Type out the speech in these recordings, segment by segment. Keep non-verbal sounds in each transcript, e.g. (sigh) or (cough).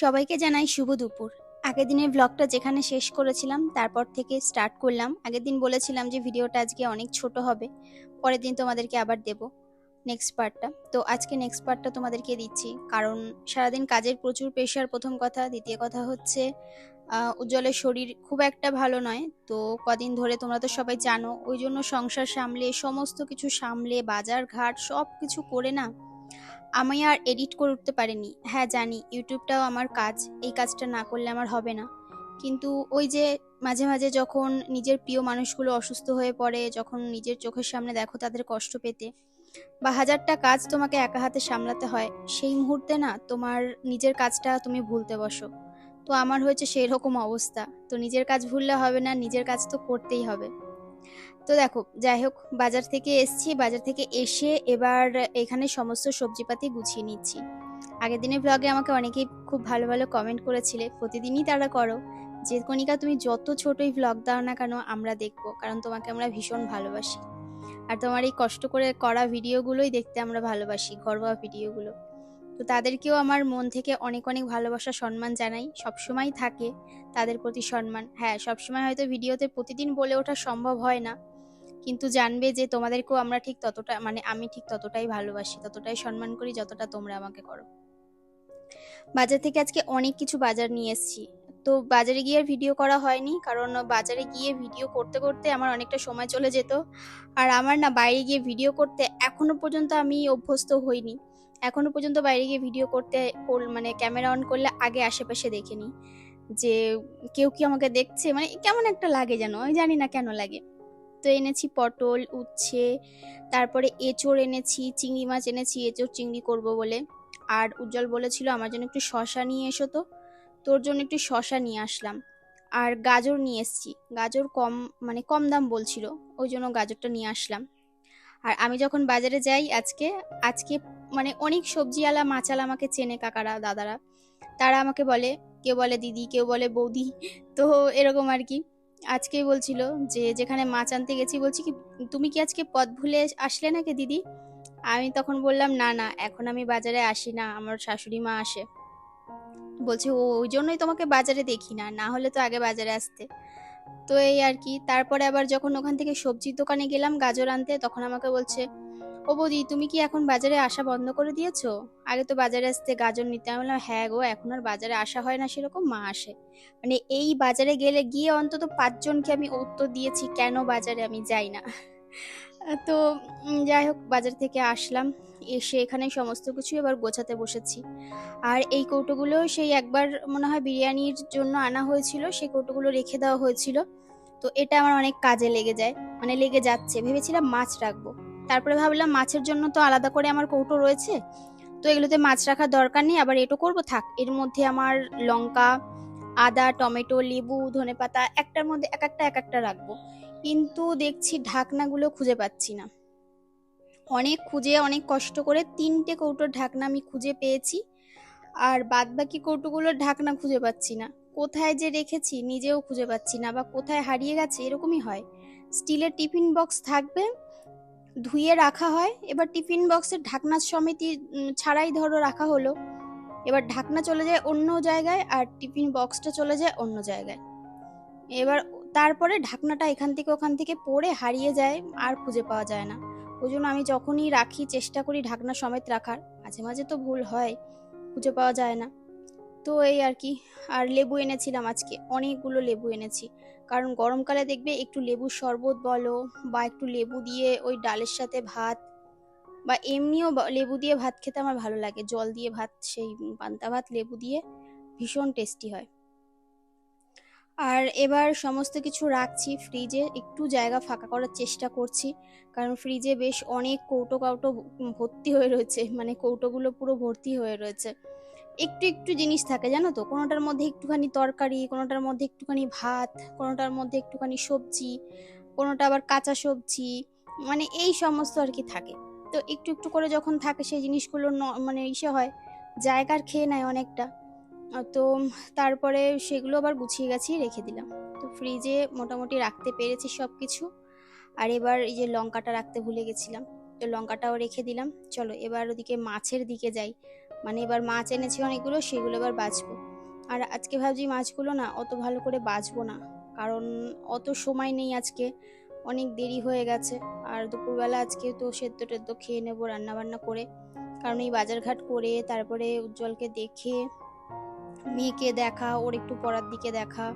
সবাইকে জানাই শুভ দুপুর। আগের দিনের ব্লগটা যেখানে শেষ করেছিলাম, তারপর থেকে স্টার্ট করলাম। আগের দিন বলেছিলাম যে ভিডিওটা আজকে অনেক ছোট হবে, পরের দিন তোমাদেরকে আবার দেব নেক্সট পার্টটা তো আজকে নেক্সট পার্টটা তোমাদেরকে দিচ্ছি, কারণ সারাদিন কাজের প্রচুর প্রেশার প্রথম কথা। দ্বিতীয় কথা হচ্ছে উজ্জ্বলের শরীর খুব একটা ভালো নয়, তো কদিন ধরে তোমরা তো সবাই জানো, ওই জন্য সংসার সামলে, সমস্ত কিছু সামলে, বাজার ঘাট সব কিছু করে না আমি আর এডিট করে উঠতে পারিনি। হ্যাঁ জানি, ইউটিউবটাও আমার কাজ, এই কাজটা না করলে আমার হবে না। কিন্তু ওই যে মাঝে মাঝে যখন নিজের প্রিয় মানুষগুলো অসুস্থ হয়ে পড়ে, যখন নিজের চোখের সামনে দেখো তাদের কষ্ট পেতে, বা হাজারটা কাজ তোমাকে একা হাতে সামলাতে হয়, সেই মুহূর্তে না তোমার নিজের কাজটা তুমি ভুলতে বসো। তো আমার হয়েছে সেই রকম অবস্থা। তো নিজের কাজ ভুললে হবে না, নিজের কাজ তো করতেই হবে। তো দেখো, যাই হোক, বাজার থেকে এসছি, বাজার থেকে এসে এবার এখানে সমস্ত সবজিপাতি গুছিয়ে নিচ্ছি। আগের দিনের ব্লগে আমাকে অনেকেই খুব ভালো ভালো কমেন্ট করেছিলে, প্রতিদিনই তারা করো। যে কণিকা, তুমি যত ছোটই ব্লগ দাও না কেন, আমরা দেখব, কারণ তোমাকে আমরা ভীষণ ভালোবাসি। আর তোমার এই কষ্ট করে করা ভিডিওগুলোই দেখতে আমরা ভালোবাসি, ঘরোয়া ভিডিওগুলো। তো তাদেরকেও আমার মন থেকে অনেক অনেক ভালোবাসা, সম্মান জানাই। সবসময় থাকে তাদের প্রতি সম্মান। হ্যাঁ সবসময় হয়তো ভিডিওতে প্রতিদিন বলে ওঠা সম্ভব হয় না কিন্তু জানবে যে তোমাদেরকেও আমরা ঠিক ততটা মানে আমি ঠিক ততটাই ভালোবাসি, ততটাই সম্মান করি যতটা তোমরা আমাকে করো। বাজার থেকে আজকে অনেক কিছু বাজার নিয়ে এসেছি। তো বাজারে গিয়ে ভিডিও করা হয়নি, কারণ বাজারে গিয়ে ভিডিও করতে করতে আমার অনেকটা সময় চলে যেত। আর আমার না বাইরে গিয়ে ভিডিও করতে এখনও পর্যন্ত আমি অভ্যস্ত হইনি। এখনও পর্যন্ত বাইরে গিয়ে ভিডিও করতে মানে ক্যামেরা অন করলে আগে আশেপাশে দেখে নিই যে কেউ কি আমাকে দেখছে? মানে কেমন একটা লাগে যেন আমি জানি না কেন লাগে। এনেছি পটল, উচ্ছে, তারপরে এঁচড় এনেছি, চিংড়ি মাছ এনেছি, এঁচড় চিংড়ি করব বলে। আর উজ্জ্বল বলেছিল, আমার জন্য একটু শশা নিয়ে এসো তো, তোর জন্য একটু শশা নিয়ে আসলাম। আর গাজর নিয়ে এসেছি। গাজর কম মানে কম দাম বলছিল, ওই জন্য গাজরটা নিয়ে আসলাম। আর আমি যখন বাজারে যাই আজকে আজকে মানে অনেক সবজিওয়ালা মাছালা আমাকে চেনে কাকারা, দাদারা। তারা আমাকে বলে, কেউ বলে দিদি, কেউ বলে বৌদি, তো এরকম আর কি। আজকেই বলছিল যে, যেখানে মাছ আনতে গেছি, বলছি কি, তুমি কি আজকে পথ ভুলে আসলে নাকি দিদি? আমি তখন বললাম, না না, এখন আমি বাজারে আসি না, আমার শাশুড়ি মা আসে। বলছে, ও, ওই জন্যই তোমাকে বাজারে দেখি না না হলে তো আগে বাজারে আসতে। তো এই আর কি, তারপরে আবার যখন ওখান থেকে সবজির দোকানে গেলাম গাজর আনতে, তখন আমাকে বলছে ও বৌদি, তুমি কি এখন বাজারে আসা বন্ধ করে দিয়েছ? আগে তো বাজারে আসতে গাজর নিতে আমি বললাম হ্যাঁ গো, এখন আর বাজারে আসা হয় না সেরকম, মা আসে। মানে এই বাজারে গেলে গিয়ে অন্তত পাঁচজনকে আমি উত্তর দিয়েছি, কেন বাজারে আমি যাই না। তো যাই হোক, বাজার থেকে আসলাম, এসে এখানে সমস্ত কিছু এবার গোছাতে বসেছি। আর এই কৌটোগুলো সেই একবার মনে হয় বিরিয়ানির জন্য আনা হয়েছিল, সেই কৌটোগুলো রেখে দেওয়া হয়েছিল। তো এটা আমার অনেক কাজে লেগে যায় মানে লেগে যাচ্ছে। ভেবেছিলাম মাছ রাখব। তারপরে ভাবলাম মাছের জন্য তো আলাদা করে আমার কৌটো রয়েছে। তো এগুলোতে মাছ রাখার দরকার নেই, আবার এটো করব? থাক, এর মধ্যে আমার লঙ্কা, আদা, টমেটো, লেবু ধনেপাতা একটার মধ্যে এক একটা এক একটা রাখব। কিন্তু দেখছি ঢাকনাগুলো খুঁজে পাচ্ছি না। অনেক খুঁজে, অনেক কষ্ট করে তিনটে কৌটোর ঢাকনা আমি খুঁজে পেয়েছি, আর বাদ বাকি কৌটোগুলোর ঢাকনা খুঁজে পাচ্ছি না। কোথায় যে রেখেছি নিজেও খুঁজে পাচ্ছি না, বা কোথায় হারিয়ে গেছে এরকমই হয়। স্টিলের টিফিন বক্স থাকবে ধুয়ে রাখা হয়। এবার টিফিন বক্সের ঢাকনা সমিতি ছাড়াই ধরো রাখা হলো। এবার ঢাকনা চলে যায় অন্য জায়গায় আর টিফিন বক্সটা চলে যায় অন্য জায়গায়। এবার তারপরে ঢাকনাটা এখান থেকে ওখান থেকে পড়ে হারিয়ে যায়, আর খুঁজে পাওয়া যায় না। ওই জন্য আমি যখনই রাখি, চেষ্টা করি ঢাকনা সমেত রাখার। মাঝে মাঝে তো ভুল হয়, খুঁজে পাওয়া যায় না। তো এই আর কি। আর লেবু এনেছিলাম আজকে, অনেকগুলো লেবু এনেছি। কারণ গরমকালে দেখবে একটু লেবুর শরবত বলো বা একটু লেবু দিয়ে ওই ডালের সাথে ভাত বা এমনিও লেবু দিয়ে ভাত খেতে আমার ভালো লাগে। জল দিয়ে ভাত, সেই পান্তা ভাত, লেবু দিয়ে ভীষণ টেস্টি হয়। আর এবার সমস্ত কিছু রাখছি ফ্রিজে, একটু জায়গা ফাঁকা করার চেষ্টা করছি। কারণ ফ্রিজে বেশ অনেক কৌটো কাউটো ভর্তি হয়ে রয়েছে মানে কৌটোগুলো পুরো ভর্তি হয়ে রয়েছে। একটু একটু জিনিস থাকে, জানো তো? কোনোটার মধ্যে একটুখানি তরকারি, কোনোটার মধ্যে একটুখানি ভাত, কোনোটার মধ্যে একটুখানি সবজি, কোনোটা আবার কাঁচা সবজি মানে এই সমস্ত আর কি থাকে। তো একটু একটু করে যখন থাকে সেই জিনিসগুলো মানে ইসে হয়, জায়গার খেয়ে নেয় অনেকটা। তো তারপরে সেগুলো আবার গুছিয়ে গাছিয়ে রেখে দিলাম। তো ফ্রিজে মোটামুটি রাখতে পেরেছি সব কিছু আর এবার এই যে লঙ্কাটা রাখতে ভুলে গেছিলাম, তো লঙ্কাটাও রেখে দিলাম। চলো এবার ওদিকে মাছের দিকে যাই। মানে এবার মাছ এনেছি অনেকগুলো, সেগুলো এবার বাছবো আর আজকে ভাবছি মাছগুলো না অত ভালো করে বাছবো না, কারণ অত সময় নেই আজকে, অনেক দেরি হয়ে গেছে। আর দুপুরবেলা আজকে তো সেদ্ধ টেদ্ধ খেয়ে নেব রান্না বান্না করে, কারণ এই বাজারঘাট করে, তারপরে উজ্জ্বলকে দেখে, মেয়েকে দেখা, ওর একটু পড়ার দিকে দেখা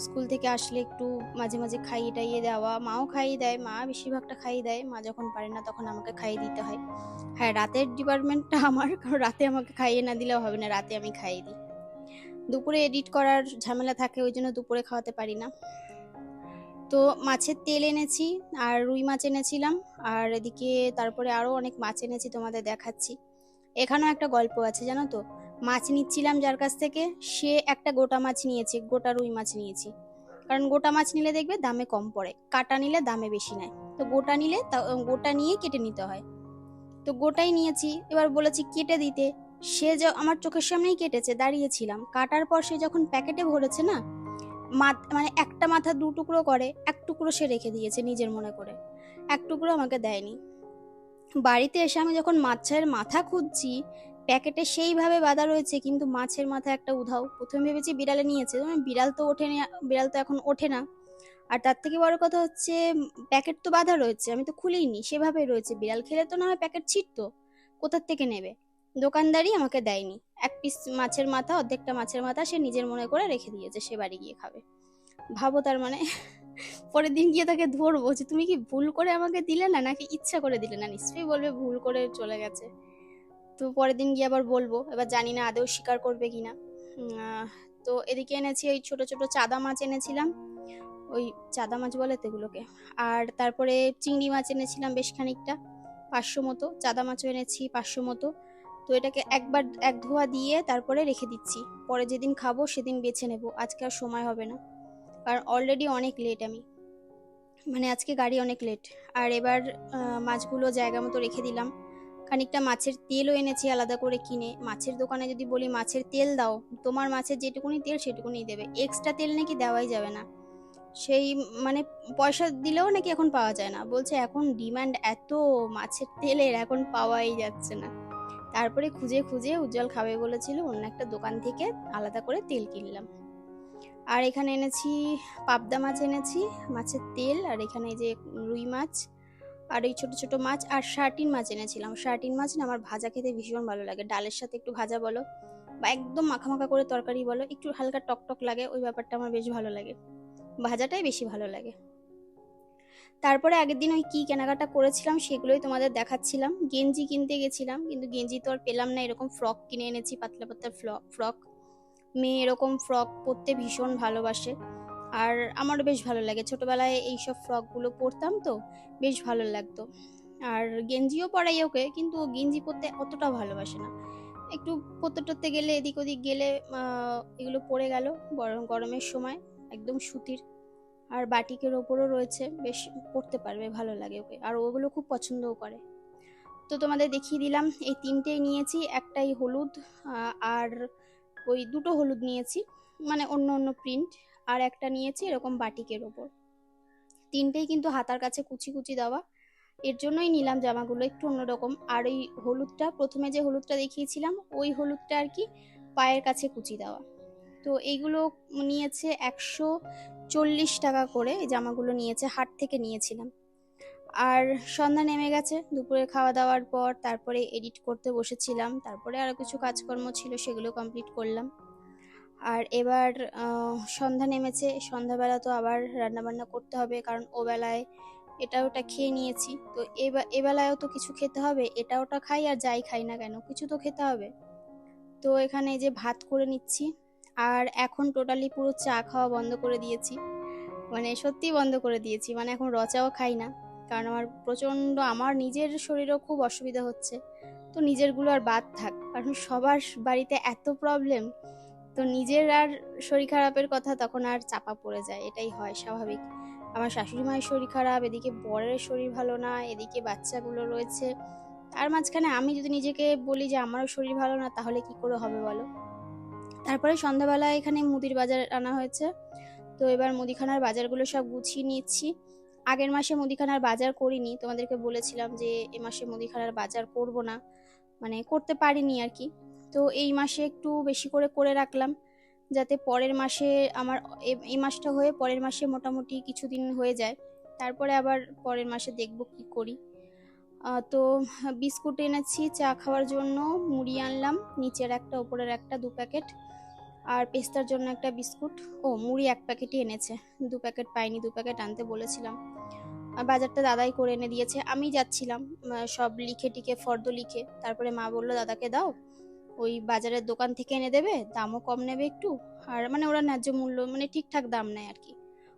স্কুল থেকে আসলে একটু মাঝে মাঝে খাইয়ে টাইয়ে দেওয়া। মাও খাইয়ে দেয়, মা বেশিরভাগটা খাইয়ে দেয়। মা যখন পারে না তখন আমাকে খাইয়ে দিতে হয়। হ্যাঁ রাতের ডিপার্টমেন্টটা (laughs) আমার, কারণ রাতে আমাকে খাইয়ে না দিলেও হবে না, রাতে আমি খাইয়ে দিই। দুপুরে এডিট করার ঝামেলা থাকে, ওই জন্য দুপুরে খাওয়াতে পারি না। তো মাছের তেল এনেছি আর রুই মাছ এনেছিলাম। আর এদিকে তারপরে আরও অনেক মাছ এনেছি তোমাদের দেখাচ্ছি। এখানেও একটা গল্প আছে, জানো তো? মাছ নিচ্ছিলাম যার কাছ থেকে, সে একটা গোটা মাছ নিয়েছে, গোটা রুই মাছ নিয়েছি। কারণ গোটা মাছ নিলে দেখবে দামে কম পড়ে, কাটা নিলে দামে বেশি নেয়। তো গোটা নিলে গোটা নিয়ে কেটে নিতে হয়। তো গোটাই নিয়েছি, এবার বলেছি কেটে দিতে। সে আমার চোখের সামনেই কেটেছে, দাঁড়িয়েছিলাম। কাটার পর সে যখন প্যাকেটে ভরেছে না মানে একটা মাথা দু টুকরো করে, এক টুকরো সে রেখে দিয়েছে নিজের মনে করে। এক টুকরো আমাকে দেয়নি। বাড়িতে এসে আমি যখন মাছের মাথা খুঁজছি প্যাকেটে সেইভাবে বাঁধা রয়েছে, কিন্তু মাছের মাথা একটা উধাও। প্রথমে ভেবেছি বিড়ালে নিয়েছে বিড়াল তো ওঠে বিড়াল তো এখন ওঠে না। আর তার থেকে বড় কথা হচ্ছে, প্যাকেট তো বাঁধা রয়েছে, আমি তো খুলেইনি সেভাবে রয়েছে। বিড়াল খেলে তো না হয় প্যাকেট ছিটতো, কোথার থেকে নেবে? দোকানদারই আমাকে দেয়নি। এক পিস মাছের মাথা, অর্ধেকটা মাছের মাথা সে নিজের মনে করে রেখে দিয়েছে, সে বাড়ি গিয়ে খাবে। ভাবো তার মানে পরের দিন গিয়ে তাকে ধরবো যে, তুমি কি ভুল করে আমাকে দিলে না, নাকি ইচ্ছা করে দিলে না? নিশ্চয়ই বলবে, ভুল করে চলে গেছে। তো পরের দিন গিয়ে আবার বলব, এবার জানি না আদৌ স্বীকার করবে কিনা। তো এদিকে এনেছি ওই ছোট ছোট চাদা মাছ এনেছিলাম, ওই চাদা মাছ বলে এগুলোকে। আর তারপরে চিংড়ি মাছ এনেছিলাম বেশ খানিকটা, পাঁচশো মতো, চাদা মাছও এনেছি পাঁচশো মতো। তো এটাকে একবার এক ধোয়া দিয়ে তারপরে রেখে দিচ্ছি, পরে যেদিন খাব সেদিন বেছে নেব, আজকে আর সময় হবে না। কারণ অলরেডি অনেক লেট আমি। মানে আজকে গাড়ি অনেক লেট আর এবার মাছগুলো জায়গা মতো রেখে দিলাম। খানিকটা মাছের তেলও এনেছি আলাদা করে কিনে। মাছের দোকানে যদি বলি মাছের তেল দাও, তোমার মাছের যেটুকুনি তেল সেটুকুনি দেবে। এক্সট্রা তেল নাকি দেওয়াই যাবে না। সেই মানে পয়সা দিলেও নাকি এখন পাওয়া যায় না। বলছে এখন ডিমান্ড এত, মাছের তেলের এখন পাওয়াই যাচ্ছে না। তারপরে খুঁজে খুঁজে উজ্জ্বল খাবে বলেছিল, অন্য একটা দোকান থেকে আলাদা করে তেল কিনলাম। আর এখানে এনেছি, পাবদা মাছ এনেছি, মাছের তেল, আর এখানে যে রুই মাছ। আর এই ছোট ছোট মাছ আর শার্টিন মাছ এনেছিলাম। শার্টিন মাছ না আমার ভাজা খেতে ভীষণ ভালো লাগে। ডালের সাথে একটু ভাজা বলো বা একদম মাখা মাখা করে তরকারি বলো, একটু হালকা টক টক লাগে, ওই ব্যাপারটা আমার বেশ ভালো লাগে। ভাজাটাই বেশি ভালো লাগে। তারপরে আগের দিন ওই কী কেনাকাটা করেছিলাম সেগুলোই তোমাদের দেখাচ্ছিলাম। গেঞ্জি কিনতে গেছিলাম, কিন্তু গেঞ্জি তো আর পেলাম না, এরকম ফ্রক কিনে এনেছি, পাতলা পাতলা ফ্রক মেয়ে এরকম ফ্রক পরতে ভীষণ ভালোবাসে। আর আমারও বেশ ভালো লাগে। ছোটোবেলায় এইসব ফ্রকগুলো পরতাম তো, বেশ ভালো লাগতো। আর গেঞ্জিও পরাই ওকে, কিন্তু ও গেঞ্জি পরতে অতটা ভালোবাসে না। একটু পরতে টরতে গেলে, এদিক ওদিক গেলে এগুলো পরে গেল গরম, গরমের সময়, একদম সুতির। আর বাটিকের ওপরও রয়েছে, বেশ পরতে পারবে, ভালো লাগে ওকে। আর ওগুলো খুব পছন্দও করে। তো তোমাদের দেখিয়ে দিলাম, এই তিনটেই নিয়েছি, একটাই হলুদ আর ওই দুটো হলুদ নিয়েছি মানে অন্য অন্য প্রিন্ট। আর একটা নিয়েছি এরকম বাটিকের ওপর। তিনটেই কিন্তু হাতার কাছে কুচি কুচি দেওয়া। এর জন্যই নিলাম জামাগুলো একটু অন্যরকম। আর ওই হলুদটা, প্রথমে যে হলুদটা দেখিয়েছিলাম, ওই হলুদটা আর কি পায়ের কাছে কুচি দেওয়া। তো এইগুলো নিয়েছে একশো চল্লিশ টাকা করে জামাগুলো নিয়েছে, হাট থেকে নিয়েছিলাম। আর সন্ধ্যা নেমে গেছে দুপুরে খাওয়া দাওয়ার পর, তারপরে এডিট করতে বসেছিলাম, তারপরে আরও কিছু কাজকর্ম ছিল, সেগুলো কমপ্লিট করলাম। আর এবার সন্ধ্যা নেমেছে। সন্ধ্যাবেলা তো আবার রান্নাবান্না করতে হবে, কারণ ও বেলায় এটা ওটা খেয়ে নিয়েছি। তো এবা- এবেলায়ও তো কিছু খেতে হবে এটা ওটা খাই আর যাই খাই না কেন, কিছু তো খেতে হবে। তো এখানে যে ভাত করে নিচ্ছি, আর এখন টোটালি পুরো চা খাওয়া বন্ধ করে দিয়েছি। মানে সত্যি বন্ধ করে দিয়েছি মানে এখন রচাও খাই না, কারণ আমার প্রচণ্ড, আমার নিজের শরীরেও খুব অসুবিধা হচ্ছে। তো নিজেরগুলো আর বাদ থাক, কারণ সবার বাড়িতে এত প্রবলেম তো নিজের আর শরীর খারাপের কথা তখন আর চাপা পড়ে যায়, এটাই হয় স্বাভাবিক। আমার শাশুড়ি মায়ের শরীর খারাপ, এদিকে বরের শরীর ভালো না, এদিকে বাচ্চাগুলো রয়েছে। তার মাঝখানে আমি যদি নিজেকে বলি যে আমারও শরীর ভালো না, তাহলে কি করে হবে বলো? তারপরে সন্ধ্যাবেলায় এখানে মুদির বাজার আনা হয়েছে। তো এবার মুদিখানার বাজারগুলো সব গুছিয়ে নিচ্ছি। আগের মাসে মুদিখানার বাজার করিনি, তোমাদেরকে বলেছিলাম যে এ মাসে মুদিখানার বাজার করব না। মানে করতে পারিনি আর কি। তো এই মাসে একটু বেশি করে করে রাখলাম, যাতে পরের মাসে আমার এই মাসটা হয়ে পরের মাসে মোটামুটি কিছুদিন হয়ে যায়। তারপরে আবার পরের মাসে দেখব কি করি। তো বিস্কুট এনেছি, চা খাওয়ার জন্য মুড়ি আনলাম, নিচের একটা, ওপরের একটা দু প্যাকেট। আর পেস্তার জন্য একটা বিস্কুট। ও, মুড়ি এক প্যাকেটই এনেছে। দু প্যাকেট পাইনি, দু প্যাকেট আনতে বলেছিলাম। বাজারটা দাদাই করে এনে দিয়েছে। আমি যাচ্ছিলাম সব লিখে টিকে ফর্দ লিখে। তারপরে মা বলল, দাদাকে দাও ওই বাজারের দোকান থেকে এনে দেবে, দামও কম নেবে একটু। আর মানে ওরা ন্যায্য মূল্য মানে ঠিকঠাক দাম নেয় আর কি।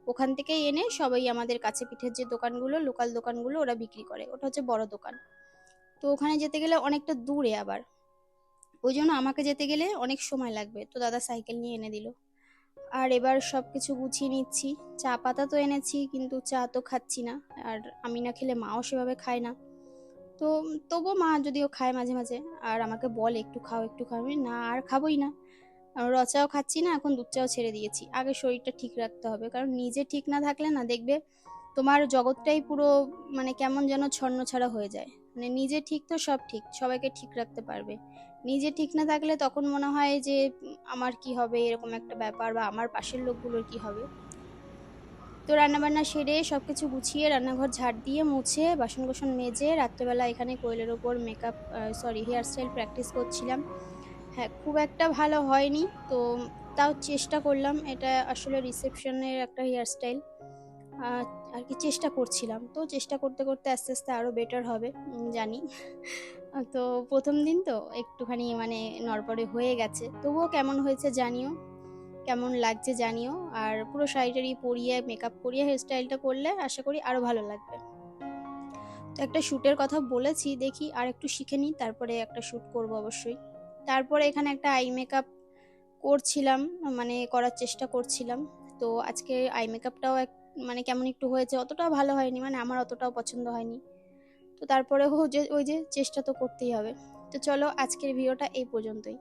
ওখান থেকেই এনে সবাই আমাদের কাছে পিঠের যে দোকানগুলো, লোকাল দোকানগুলো ওরা বিক্রি করে। ওটা হচ্ছে বড় দোকান। তো ওখানে যেতে গেলে অনেকটা দূরে আবার। ওই জন্য আমাকে যেতে গেলে অনেক সময় লাগবে। তো দাদা সাইকেল নিয়ে এনে দিল। আর এবার সব কিছু গুছিয়ে নিচ্ছি। চা পাতা তো এনেছি, কিন্তু চা তো খাচ্ছি না। আর আমি না খেলে মাও সেভাবে খায় না। তো তবুও মা যদিও খায় মাঝে মাঝে, আর আমাকে বলে একটু খাও একটু খাও, আমি না, আর খাবোই না। আর র চাও খাচ্ছি না, এখন দুধ চাও ছেড়ে দিয়েছি। আগে শরীরটা ঠিক রাখতে হবে। কারণ নিজে ঠিক না থাকলে না দেখবে তোমার জগৎটাই পুরো মানে কেমন যেন ছন্ন ছাড়া হয়ে যায়। মানে নিজে ঠিক তো সব ঠিক, সবাইকে ঠিক রাখতে পারবে। নিজে ঠিক না থাকলে তখন মনে হয় যে, আমার কি হবে? এরকম একটা ব্যাপার বা আমার পাশের লোকগুলোর কি হবে? তো রান্নাবান্না সেরে সব কিছু গুছিয়ে রান্নাঘর ঝাড় দিয়ে মুছে বাসন কোসন মেজে রাত্রেবেলা এখানে কোয়েলের ওপর makeup sorry hair style practice করছিলাম। হ্যাঁ খুব একটা ভালো হয়নি, তো তাও চেষ্টা করলাম। এটা আসলে রিসেপশনের একটা হেয়ার স্টাইল আর কি চেষ্টা করছিলাম। তো চেষ্টা করতে করতে আস্তে আস্তে আরও বেটার হবে জানি। তো প্রথম দিন তো একটুখানি মানে নড়বড়ে হয়ে গেছে। তবুও কেমন হয়েছে জানিও। কেমন লাগছে জানিও। আর পুরো শাড়িটারি পরিয়ে মেকআপ করিয়ে হেয়ার স্টাইলটা করলে আশা করি আরও ভালো লাগবে। তো একটা শ্যুটের কথা বলেছি, দেখি আর একটু শিখে নিই, তারপরে একটা শ্যুট করব অবশ্যই। তারপরে এখানে একটা আই মেকআপ করছিলাম মানে করার চেষ্টা করছিলাম। তো আজকে আই মেকআপটাও এক মানে কেমন একটু হয়েছে, অতটাও ভালো হয়নি মানে আমার অতটাও পছন্দ হয়নি। তো তারপরে যে, ওই যে চেষ্টা তো করতেই হবে। তো চলো আজকের ভিডিওটা এই পর্যন্তই।